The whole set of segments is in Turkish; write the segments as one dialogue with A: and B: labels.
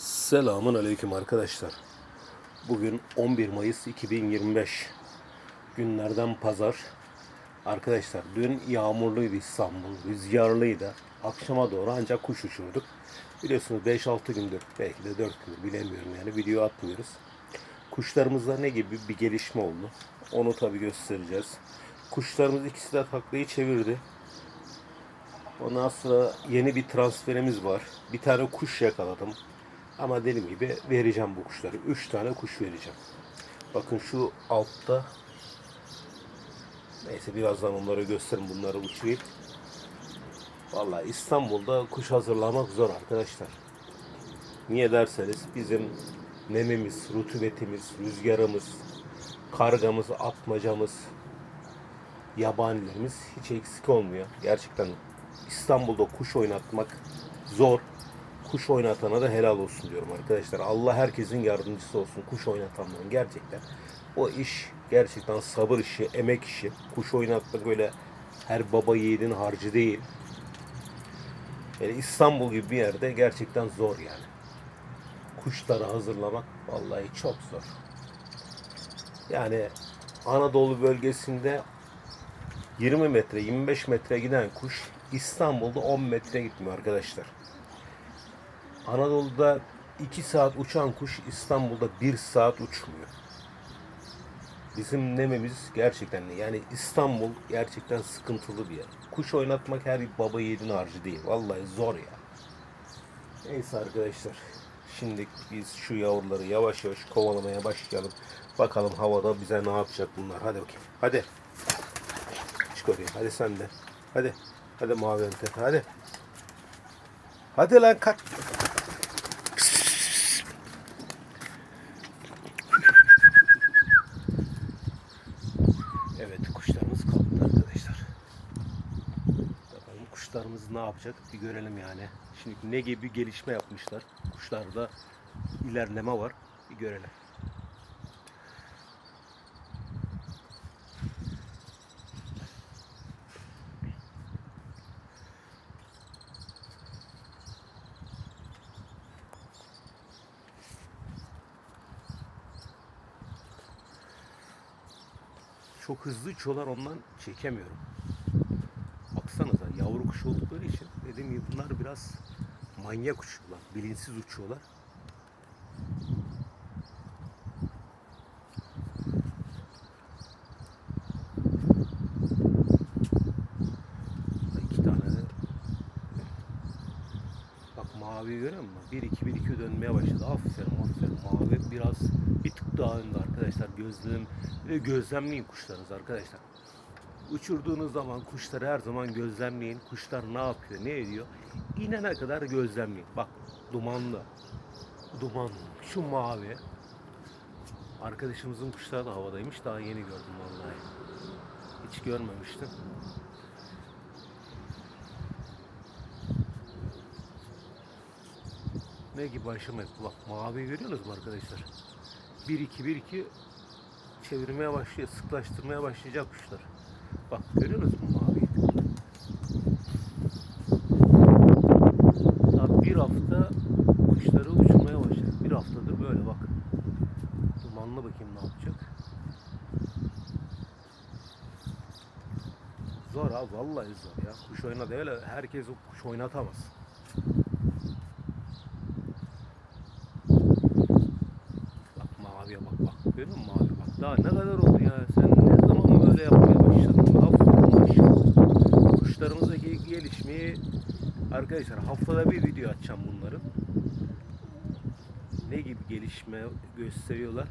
A: Selamun Aleyküm arkadaşlar. Bugün 11 Mayıs 2025. Günlerden pazar. Arkadaşlar dün yağmurluydu İstanbul, rüzgarlıydı. Akşama doğru ancak kuş uçurduk. Biliyorsunuz 5-6 gündür, belki de 4 gündür bilemiyorum yani video atmıyoruz. Kuşlarımızda ne gibi bir gelişme oldu? Onu tabi göstereceğiz. Kuşlarımız ikisi de taklayı çevirdi. Ondan sonra yeni bir transferimiz var. Bir tane kuş yakaladım. Ama dediğim gibi vereceğim bu kuşları. Üç tane kuş vereceğim. Bakın şu altta neyse birazdan onları gösteririm. Bunları uçurayım. Vallahi İstanbul'da kuş hazırlamak zor arkadaşlar. Niye derseniz bizim nemimiz, rutubetimiz, rüzgarımız, kargamız, atmacamız, yabanilerimiz hiç eksik olmuyor. Gerçekten İstanbul'da kuş oynatmak zor. Kuş oynatana da helal olsun diyorum arkadaşlar. Allah herkesin yardımcısı olsun. Kuş oynatanların gerçekten. O iş gerçekten sabır işi, emek işi. Kuş oynatmak böyle her baba yiğidin harcı değil. Yani İstanbul gibi bir yerde gerçekten zor yani. Kuşları hazırlamak vallahi çok zor. Yani Anadolu bölgesinde 20 metre, 25 metre giden kuş İstanbul'da 10 metre gitmiyor arkadaşlar. Anadolu'da 2 saat uçan kuş İstanbul'da 1 saat uçmuyor. Bizim nememiz gerçekten yani İstanbul gerçekten sıkıntılı bir yer. Kuş oynatmak her baba yiğidin harcı değil. Vallahi zor ya. Neyse arkadaşlar. Şimdi biz şu yavruları yavaş yavaş kovalamaya başlayalım. Bakalım havada bize ne yapacak bunlar. Hadi bakayım. Hadi. Çık oraya. Hadi sen de. Hadi. Hadi mavi ente. Hadi. Hadi lan kalk. Evet kuşlarımız kalktı arkadaşlar. Bakalım ne yapacak bir görelim yani. Şimdi ne gibi bir gelişme yapmışlar. Kuşlarda ilerleme var. Bir görelim. Çok hızlı uçuyorlar ondan çekemiyorum. Yavru kuş oldukları için dediğim gibi bunlar biraz manyak uçuyorlar. Bilinçsiz uçuyorlar. İki tane Bak mavi görüyor musun? 1 2 1 2 dönmeye başladı. Aferin aferin. Mavi biraz bir tık daha önde arkadaşlar. Gözlem ve gözlemleyin kuşlarınızı arkadaşlar. Uçurduğunuz zaman kuşları her zaman gözlemleyin. Kuşlar ne yapıyor, ne ediyor? İnene kadar gözlemleyin. Bak dumanlı. Dumanlı. Şu mavi. Arkadaşımızın kuşları da havadaymış. Daha yeni gördüm vallahi. Hiç görmemiştim. Ne gibi aşama yaptı? Bak mavi görüyorsunuz mu arkadaşlar? 1-2-1-2 çevirmeye başlıyor, sıklaştırmaya başlayacak kuşlar. Bak görüyorsunuz mu maviyi? Daha bir hafta kuşları uçurmaya başladı. Bir haftadır böyle bak. Dumanlı bakayım ne yapacak. Zor abi vallahi zor ya. Kuş oynadı öyle herkes kuş oynatamaz. Bak maviye bak bak. Görüyor musun mavi bak. Daha ne kadar oldu ya. Sen ne zaman böyle yapmaya başladın? Aferin maşallah. Kuşlarımızdaki gelişmeyi arkadaşlar haftada bir video açacağım bunların. Ne gibi gelişme gösteriyorlar.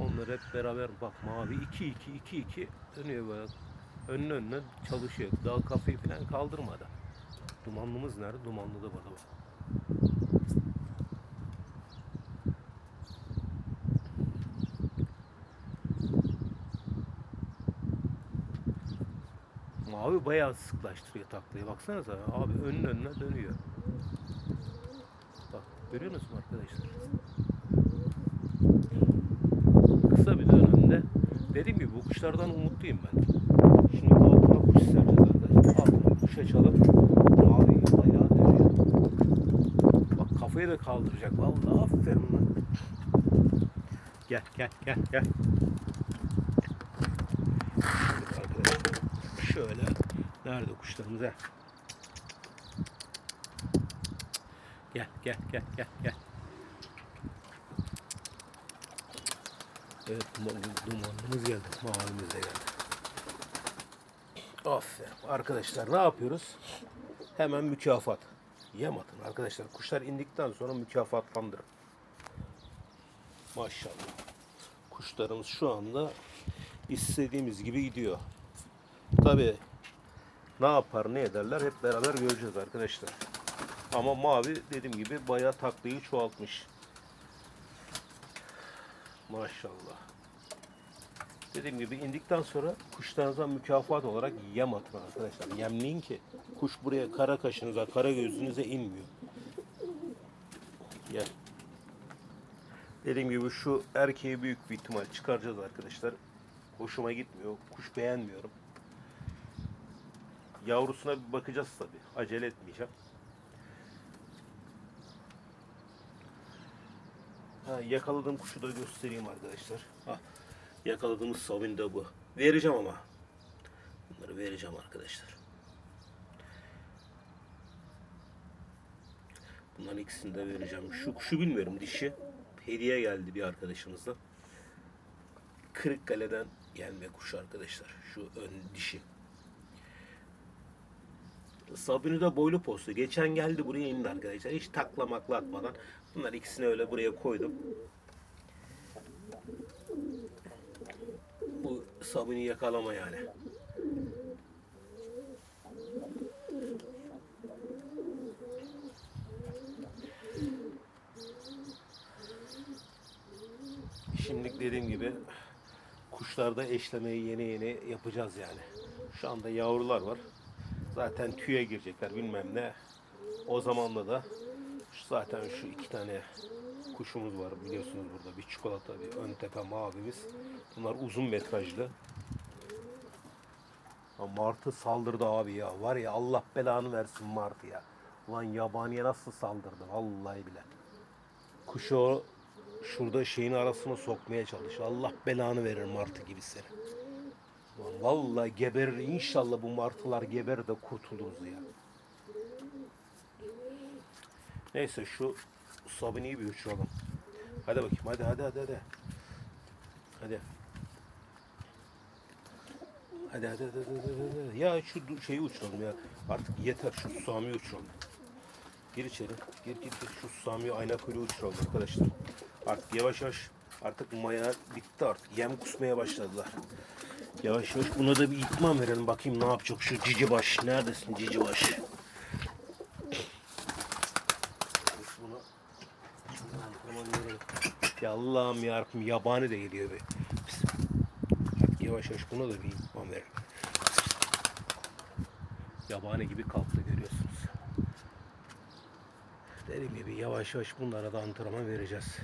A: Onları hep beraber bak mavi 2 2 2 2 dönüyor böyle. Önüne önüne çalışıyor. Daha kafayı falan kaldırmadı. Dumanlımız nerede? Dumanlı da burada bak. Mavi bayağı sıklaştırıyor taklayı. Baksanıza abi önün önüne dönüyor. Bak görüyor musun arkadaşlar? Kısa bir dönemde dediğim gibi bu kuşlardan umutluyum ben. Şimdi altına kuş sereceğiz arkadaşlar. Altına kuş açalım. Mavi bayağı dönüyor. Bak kafa kafayı da kaldıracak. Vallahi aferin lan. Gel gel gel gel. Şöyle. Nerede kuşlarımız ha? Gel gel gel gel gel. Evet duman- dumanımız geldi. Mavimiz de geldi. Aferin. Arkadaşlar ne yapıyoruz? Hemen mükafat. Yem atın arkadaşlar. Kuşlar indikten sonra mükafatlandırın. Maşallah. Kuşlarımız şu anda istediğimiz gibi gidiyor. Tabi ne yapar ne ederler hep beraber göreceğiz arkadaşlar. Ama mavi dediğim gibi bayağı taklayı çoğaltmış. Maşallah. Dediğim gibi indikten sonra kuşlarınıza mükafat olarak yem atın arkadaşlar. Yemleyin ki kuş buraya kara kaşınıza, kara gözünüze inmiyor. Gel. Dediğim gibi şu erkeği büyük bir ihtimal çıkaracağız arkadaşlar. Hoşuma gitmiyor. Kuş beğenmiyorum. Yavrusuna bir bakacağız tabi. Acele etmeyeceğim. Ha, yakaladığım kuşu da göstereyim arkadaşlar. Ha, yakaladığımız sabun da bu. Vereceğim ama. Bunları vereceğim arkadaşlar. Bunların ikisini de vereceğim. Şu kuşu bilmiyorum dişi. Hediye geldi bir arkadaşımızdan. Kırıkkale'den gelme kuşu arkadaşlar. Şu ön dişi. Sabuni de boylu postu. Geçen geldi buraya indi arkadaşlar. Hiç taklamakla atmadan. Bunlar ikisini öyle buraya koydum. Bu sabuni yakalama yani. Şimdilik dediğim gibi kuşlarda eşlemeyi yeni yeni yapacağız yani. Şu anda yavrular var. Zaten tüye girecekler bilmem ne. O zamanla da şu- zaten şu iki tane kuşumuz var biliyorsunuz burada. Bir çikolata, bir ön tepe mavimiz. Bunlar uzun metrajlı. Martı saldırdı abi ya. Var ya Allah belanı versin Martı ya. Ulan yabaniye nasıl saldırdı vallahi bile. Kuşu şurada şeyin arasına sokmaya çalış. Allah belanı verir Martı gibi seni. Vallahi geberir inşallah bu martılar geberir de kurtuluruz ya. Neyse şu sabuniyi bir uçuralım. Hadi bakayım hadi hadi hadi hadi. Hadi. Hadi hadi hadi hadi, hadi. Ya şu şeyi uçuralım ya. Artık yeter şu susamiyi uçuralım. Gir içeri. Gir gir gir. Şu susamiyi ayna kuyruğu uçuralım arkadaşlar. Artık yavaş yavaş artık maya bitti artık. Yem kusmaya başladılar. Yavaş yavaş buna da bir itman verelim. Bakayım ne yapacak şu cici baş. Neredesin cici baş? Ya Allah'ım yarabbim yabani de geliyor be. Yavaş yavaş buna da bir itman verelim. Yabani gibi kalktı görüyorsunuz. Dediğim gibi yavaş yavaş bunlara da antrenman vereceğiz.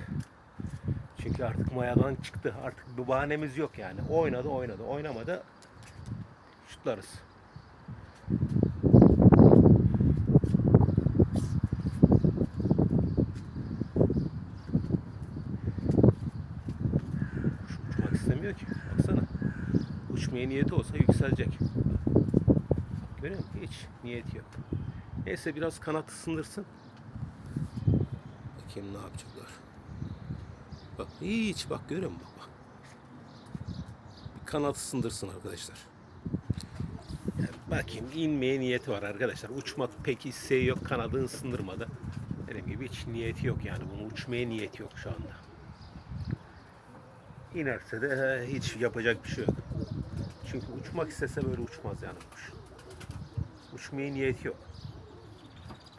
A: Çünkü artık mayadan çıktı. Artık bir bahanemiz yok yani. Oynadı oynadı. Oynamadı şutlarız. Uçmak istemiyor ki. Baksana. Uçmaya niyeti olsa yükselecek. Görüyor musun? Hiç niyeti yok. Neyse biraz kanat ısındırsın. Bakayım ne yapacaklar. Bak hiç bak görüyor musun bak. Bir kanat ısındırsın arkadaşlar. Yani bakayım inmeye niyeti var arkadaşlar. Uçmak pek isteği yok. Kanadını ısındırmadı. Dediğim gibi hiç niyeti yok yani. Bunu uçmaya niyeti yok şu anda. İnerse de hiç yapacak bir şey yok. Çünkü uçmak istese böyle uçmaz yani kuş. Uçmaya niyeti yok.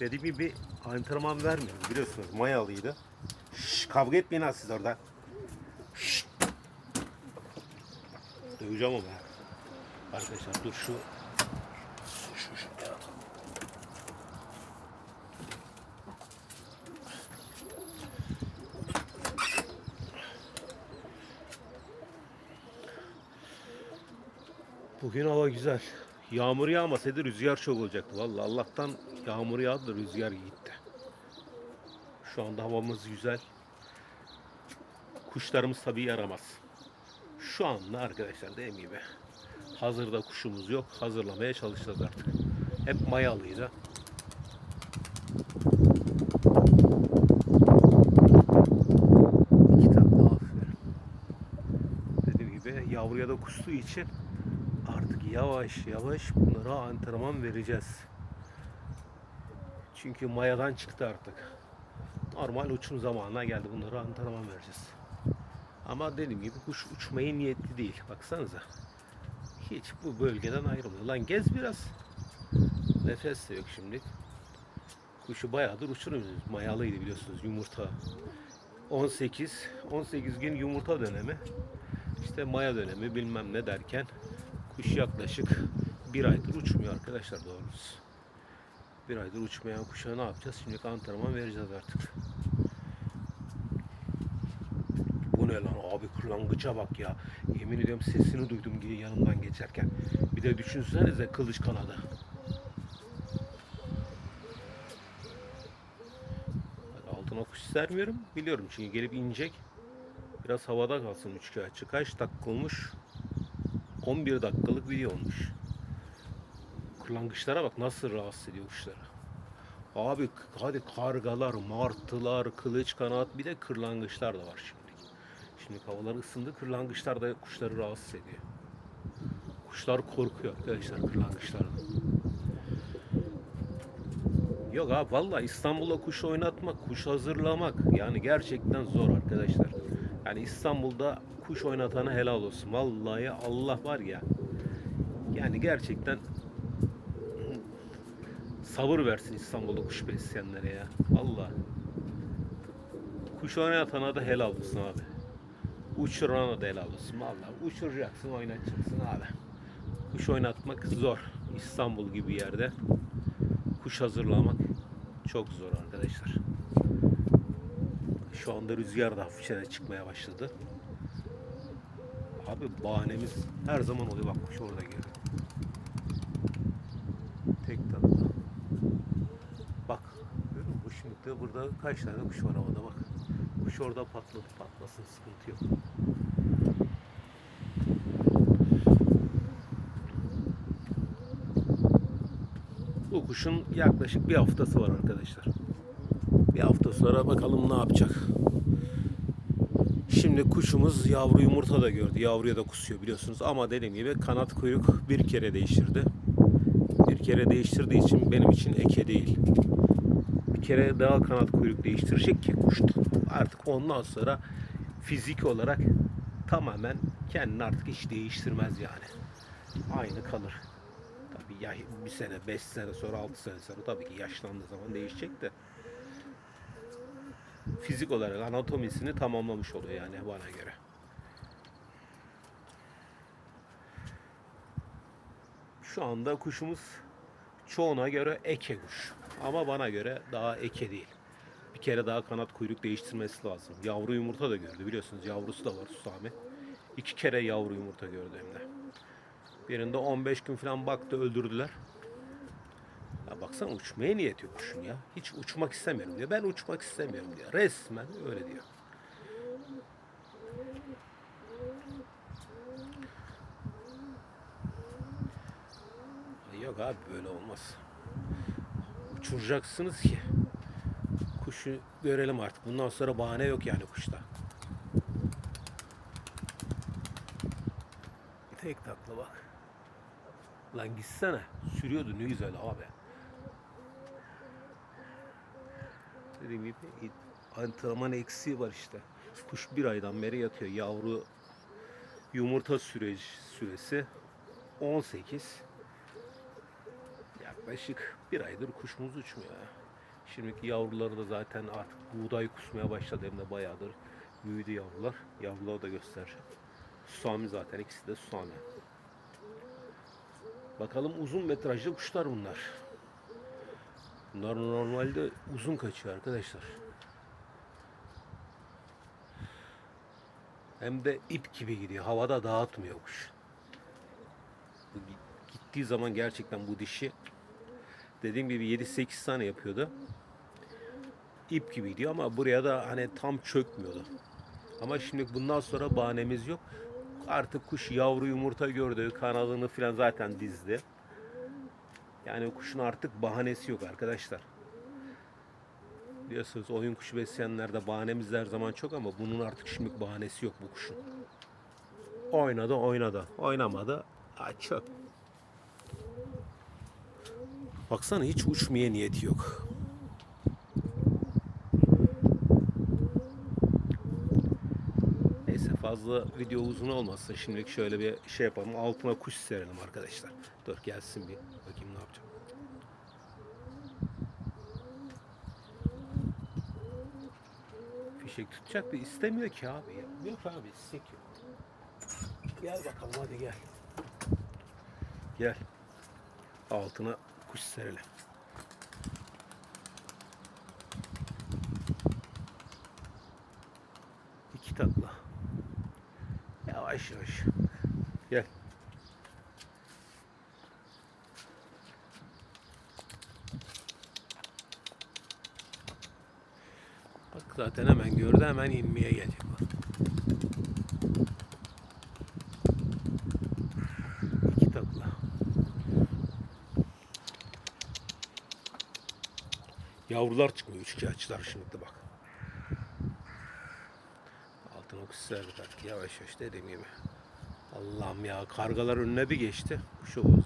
A: Dediğim gibi antrenman vermiyor biliyorsunuz mayalıydı. Kavga etmeyin ha siz orada. Şşt. Döveceğim ama. Arkadaşlar dur şu şu şu ya. Bugün hava güzel. Yağmur yağmasaydı rüzgar çok olacaktı. Vallahi Allah'tan yağmur yağdı da rüzgar gitti. Şu anda havamız güzel. Kuşlarımız tabii yaramaz. Şu anda arkadaşlar dediğim gibi hazırda kuşumuz yok. Hazırlamaya çalışacağız artık. Hep mayalıydı. İki tane daha aferin. Dediğim gibi yavruya da kustuğu için artık yavaş yavaş bunlara antrenman vereceğiz. Çünkü mayadan çıktı artık. Normal uçum zamanına geldi. Bunlara antrenman vereceğiz. Ama dediğim gibi kuş uçmaya niyetli değil. Baksanıza. Hiç bu bölgeden ayrılmıyor. Lan gez biraz. Nefes de yok şimdi. Kuşu bayağıdır uçuruyoruz. Mayalıydı biliyorsunuz yumurta. 18 18 gün yumurta dönemi. İşte maya dönemi bilmem ne derken kuş yaklaşık bir aydır uçmuyor arkadaşlar doğrusu. Bir aydır uçmayan kuşa ne yapacağız? Şimdi antrenman vereceğiz artık. Bu ne lan abi kırlangıça bak ya. Yemin ediyorum sesini duydum yanımdan geçerken. Bir de düşünsenize kılıç kanadı. Altına kuş sermiyorum. Biliyorum çünkü gelip inecek. Biraz havada kalsın üç kağıtçı. Kaç dakika olmuş? 11 dakikalık video olmuş. Kırlangıçlara bak nasıl rahatsız ediyor kuşları. Abi hadi kargalar, martılar, kılıç kanat bir de kırlangıçlar da var şimdi. Şimdi havalar ısındı kırlangıçlar da kuşları rahatsız ediyor. Kuşlar korkuyor arkadaşlar kırlangıçlardan. Yok abi vallahi İstanbul'da kuş oynatmak, kuş hazırlamak yani gerçekten zor arkadaşlar. Yani İstanbul'da kuş oynatana helal olsun. Vallahi Allah var ya. Yani gerçekten sabır versin İstanbul'da kuş besleyenlere ya. Vallahi. Kuş oynatana da helal olsun abi. Uçurana da helal olsun. Vallahi uçuracaksın, oynatacaksın abi. Kuş oynatmak zor. İstanbul gibi yerde kuş hazırlamak çok zor arkadaşlar. Şu anda rüzgar da hafifçe çıkmaya başladı. Abi bahanemiz her zaman oluyor. Bak kuş orada geliyor. Tek tatlı. Bak görüyor? Şimdi burada kaç tane kuş var havada bak. Kuş orada patladı. Patlasın sıkıntı yok. Bu kuşun yaklaşık bir haftası var arkadaşlar. Bir hafta sonra bakalım ne yapacak. Şimdi kuşumuz yavru yumurta da gördü. Yavruya da kusuyor biliyorsunuz. Ama dediğim gibi kanat kuyruk bir kere değiştirdi. Bir kere değiştirdiği için benim için eke değil. Kere daha kanat kuyruk değiştirecek ki kuş artık ondan sonra fizik olarak tamamen kendini artık hiç değiştirmez yani. Aynı kalır. Tabii ya bir sene, beş sene sonra, altı sene sonra tabii ki yaşlandığı zaman değişecek de fizik olarak anatomisini tamamlamış oluyor yani bana göre. Şu anda kuşumuz çoğuna göre eke kuş. Ama bana göre daha eke değil. Bir kere daha kanat kuyruk değiştirmesi lazım. Yavru yumurta da gördü biliyorsunuz. Yavrusu da var Susami. İki kere yavru yumurta gördü hem de. Birinde 15 gün falan baktı öldürdüler. Ya baksana uçmaya niyet yok kuşun ya. Hiç uçmak istemiyorum diyor. Ben uçmak istemiyorum diyor. Resmen öyle diyor. Yok abi böyle olmaz. Uçuracaksınız ki. Kuşu görelim artık. Bundan sonra bahane yok yani kuşta. Tek takla bak. Lan gitsene. Sürüyordu ne güzel abi. Dediğim gibi antrenman eksiği var işte. Kuş bir aydan beri yatıyor. Yavru yumurta süreci süresi 18. Yaklaşık bir aydır kuşumuz uçmuyor. Şimdiki yavruları da zaten artık buğday kusmaya başladı hem de bayağıdır büyüdü yavrular. Yavruları da göstereceğim. Susami zaten ikisi de susami. Bakalım uzun metrajlı kuşlar bunlar. Bunlar normalde uzun kaçıyor arkadaşlar. Hem de ip gibi gidiyor. Havada dağıtmıyor kuş. Gittiği zaman gerçekten bu dişi dediğim gibi 7-8 tane yapıyordu. ip gibiydi ama buraya da hani tam çökmüyordu. Ama şimdi bundan sonra bahanemiz yok. Artık kuş yavru yumurta gördü. Kanadını falan zaten dizdi. Yani kuşun artık bahanesi yok arkadaşlar. Biliyorsunuz oyun kuşu besleyenlerde bahanemiz her zaman çok ama bunun artık şimdi bahanesi yok bu kuşun. Oynadı oynadı. Oynamadı. Ha, çöp. Baksana hiç uçmaya niyeti yok. Neyse fazla video uzun olmasın. Şimdilik şöyle bir şey yapalım. Altına kuş serelim arkadaşlar. Dur gelsin bir. Bakayım ne yapacağım. Fişek tutacak da istemiyor ki abi ya. Yok abi istek yok. Gel bakalım hadi gel. Gel. Altına kuş serelim. İki takla. Yavaş yavaş. Gel. Bak zaten hemen gördü hemen inmeye gelecek. bak. İki takla. Yavrular çıkmıyor üçkağıtçılar şimdi de bak. Altına kuş serdik artık yavaş yavaş dediğim gibi. Allah'ım ya kargalar önüne bir geçti. Kuşu bozdu.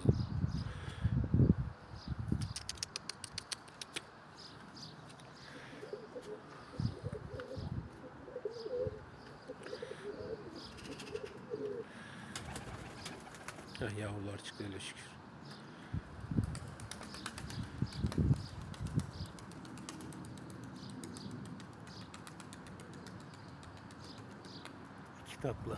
A: Heh, yavrular çıktı öyle şükür. Takla.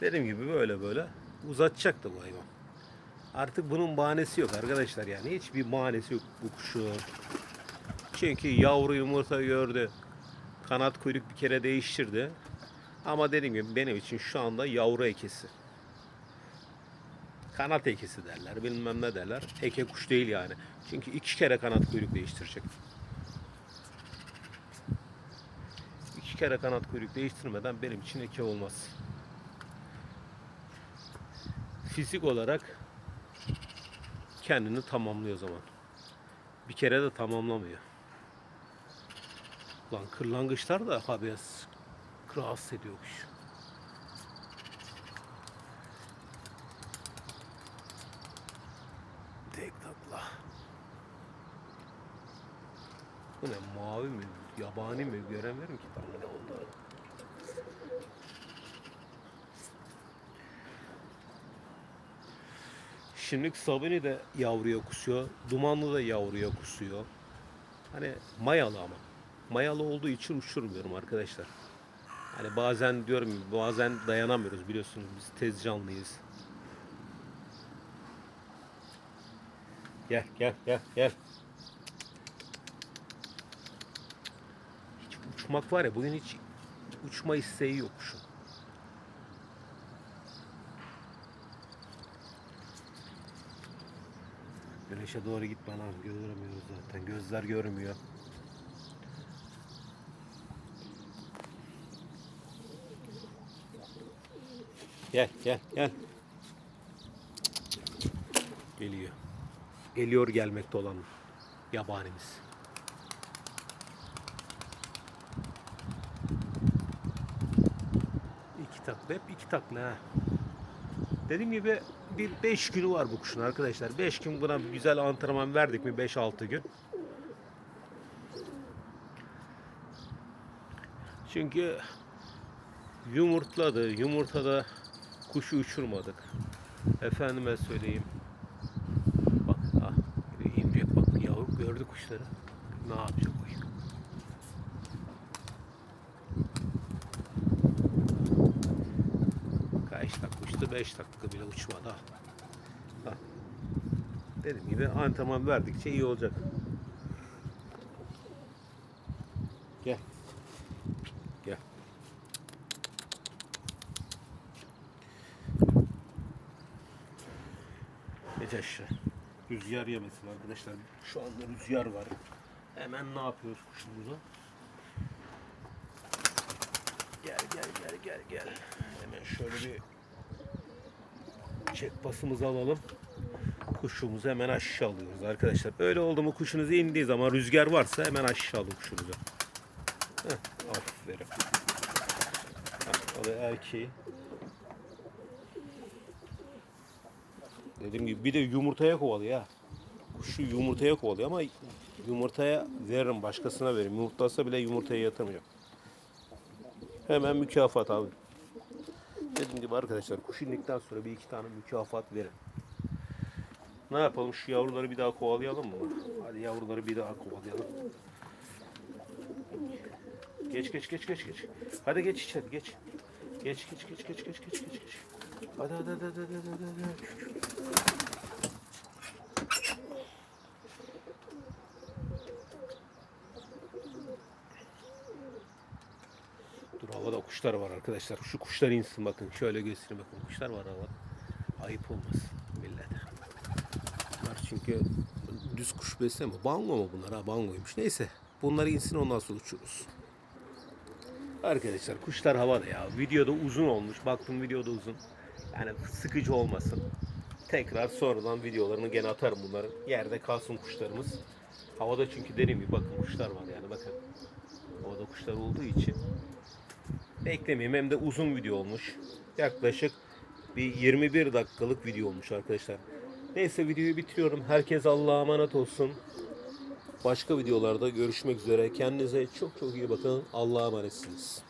A: Dediğim gibi böyle böyle uzatacaktı bu hayvan. Artık bunun bahanesi yok arkadaşlar yani hiçbir bahanesi yok bu kuşun. Çünkü yavru yumurta gördü. Kanat kuyruk bir kere değiştirdi. Ama dediğim gibi benim için şu anda yavru ekesi. Kanat ekesi derler bilmem ne derler. Eke kuş değil yani. Çünkü iki kere kanat kuyruk değiştirecek. İki kere kanat kuyruk değiştirmeden benim için eke olmaz. Fizik olarak kendini tamamlıyor o zaman. Bir kere de tamamlamıyor. Lan kırlangıçlar da habes rahatsız ediyormuş. Tek takla. Bu ne mavi mi? Yabani mi? Göremiyorum ki tam ne oldu. Şimdilik Sabini de yavruya kusuyor. Dumanlı da yavruya kusuyor. Hani mayalı ama. Mayalı olduğu için uçurmuyorum arkadaşlar. Hani bazen diyorum bazen dayanamıyoruz biliyorsunuz biz tez canlıyız. Gel gel gel gel. Hiç uçmak var ya bugün hiç uçma isteği yok şu. Güneşe doğru gitme lan göremiyoruz zaten gözler görmüyor. Gel gel gel. Geliyor. Geliyor gelmekte olan yabanimiz. İki hep iki takla ha. Dediğim gibi bir 5 günü var bu kuşun arkadaşlar. 5 gün buna güzel antrenman verdik mi 5-6 gün. Çünkü yumurtladı. Yumurtada kuşu uçurmadık. Efendime söyleyeyim. Bak ah inecek bak yavru gördü kuşları. Ne yapacak o? Kaç dakika uçtu? 5 dakika bile uçmadı. ha. Dediğim gibi antrenman verdikçe iyi olacak. Gel. Gel. Geç aşağı. Rüzgar yemesin arkadaşlar. Şu anda rüzgar var. Hemen ne yapıyoruz kuşumuza? Gel gel gel gel gel. Hemen şöyle bir çek pasımızı alalım. Kuşumuzu hemen aşağı alıyoruz arkadaşlar. Öyle oldu mu kuşunuz indiği zaman rüzgar varsa hemen aşağı alın kuşunuzu. Heh, aferin. Da erkeği. Dediğim gibi bir de yumurtaya kovalıyor ha. Kuşu yumurtaya kovalıyor ama yumurtaya veririm başkasına veririm. Yumurtlasa bile yumurtaya yatırmıyor. Hemen mükafat abi. Dediğim gibi arkadaşlar kuş indikten sonra bir iki tane mükafat verin. Ne yapalım şu yavruları bir daha kovalayalım mı? Hadi yavruları bir daha kovalayalım. Geç geç geç geç geç. Hadi geç içeri geç. Geç geç geç geç geç geç geç. Hadi hadi hadi hadi hadi hadi. hadi. Dur havada kuşlar var arkadaşlar. Şu kuşlar insin bakın. Şöyle göstereyim bakın. Kuşlar var havada. Ayıp olmaz millete. Bunlar çünkü düz kuş besleme. Bango mu bunlar? Ha bangoymuş. Neyse. Bunları insin ondan sonra uçururuz. Arkadaşlar kuşlar havada ya. Videoda uzun olmuş. Baktım videoda uzun. Yani sıkıcı olmasın. Tekrar sonradan videolarını gene atarım bunların. Yerde kalsın kuşlarımız. Havada çünkü dediğim gibi bakın kuşlar var yani bakın. Havada kuşlar olduğu için beklemeyeyim hem de uzun video olmuş. Yaklaşık bir 21 dakikalık video olmuş arkadaşlar. Neyse videoyu bitiriyorum. Herkes Allah'a emanet olsun. Başka videolarda görüşmek üzere. Kendinize çok çok iyi bakın. Allah'a emanetsiniz.